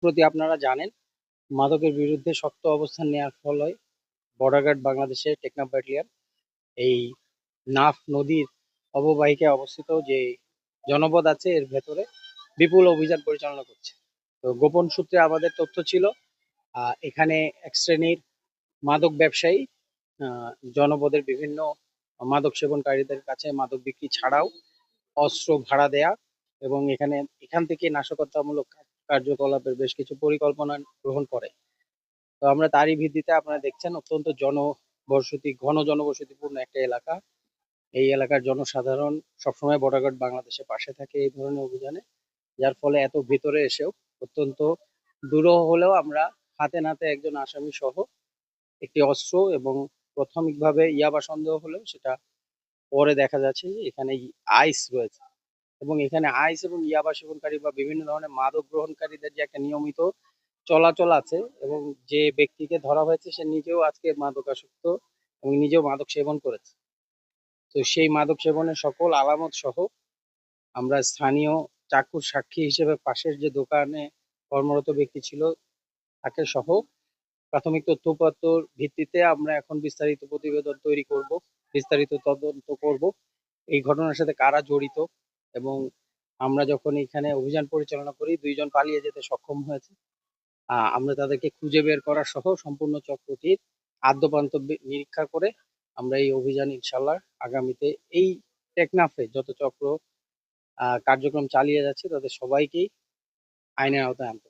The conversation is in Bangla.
প্রতি আপনারা জানেন, মাদকের বিরুদ্ধে শক্ত অবস্থান নেওয়ার ফলে বর্ডার গার্ড বাংলাদেশের টেকনাফ ব্যাটালিয়ন। এই নাফ নদীর অববাহিকায় অবস্থিত যে জনপদ আছে, এর ভেতরে বিপুল অভিযান পরিচালনা করছে। তো গোপন সূত্রে আমাদের তথ্য ছিল এখানে এক শ্রেণির মাদক ব্যবসায়ী জনপদের বিভিন্ন মাদক সেবনকারীদের কাছে মাদক বিক্রি ছাড়াও অস্ত্র ভাড়া দেয়া এবং এখানে, এখান থেকে নাশকতামূলক কাজ- কার্যকলাপের বেশ কিছু পরিকল্পনা গ্রহণ করে। তো আমরা তারই ভিত্তিতে আপনারা দেখছেন অত্যন্ত জনবসতি ঘন জনবসতিপূর্ণ একটা এলাকা। এই এলাকার জনসাধারণ সবসময় বর্ডার গার্ড বাংলাদেশের পাশে থাকে এই ধরনের অভিযানে। যার ফলে এত ভিতরে এসেও অত্যন্ত দূরহ হলেও আমরা হাতে নাতে একজন আসামি সহ একটি অস্ত্র এবং প্রাথমিকভাবে ইয়াবা সন্দেহ হলেও সেটা পরে দেখা যাচ্ছে যে এখানে আইস রয়েছে। এবং এখানে আইস এবং ইয়াবা সেবনকারী বা বিভিন্ন ধরনের মাদক গ্রহণকারীদের যে একটা নিয়মিত চলাচল আছে এবং যে ব্যক্তিকে ধরা হয়েছে সে নিজেও আজকে মাদকাসক্ত এবং নিজেও মাদক সেবন করেছে। তো সেই মাদক সেবনের সকল আলামত সহ আমরা স্থানীয় চাকুর সাক্ষী হিসেবে পাশের যে দোকানে কর্মরত ব্যক্তি ছিল তাকে সহ প্রাথমিক তথ্যপত্র ভিত্তিতে আমরা এখন বিস্তারিত প্রতিবেদন তৈরি করব, বিস্তারিত তদন্ত করব। এই ঘটনার সাথে কারা জড়িত? এবং আমরা যখন এখানে অভিযান পরিচালনা করি, দুইজন পালিয়ে যেতে সক্ষম হয়েছে। আমরা তাদেরকে খুঁজে বের করা সহ সম্পূর্ণ চক্রটির আদ্যপান্ত নিরীক্ষা করে আমরা এই অভিযান ইনশাল্লাহ আগামীতে এই টেকনাফে যত চক্র কার্যক্রম চালিয়ে যাচ্ছে, তাদের সবাইকেই আইনের আওতায় আনতে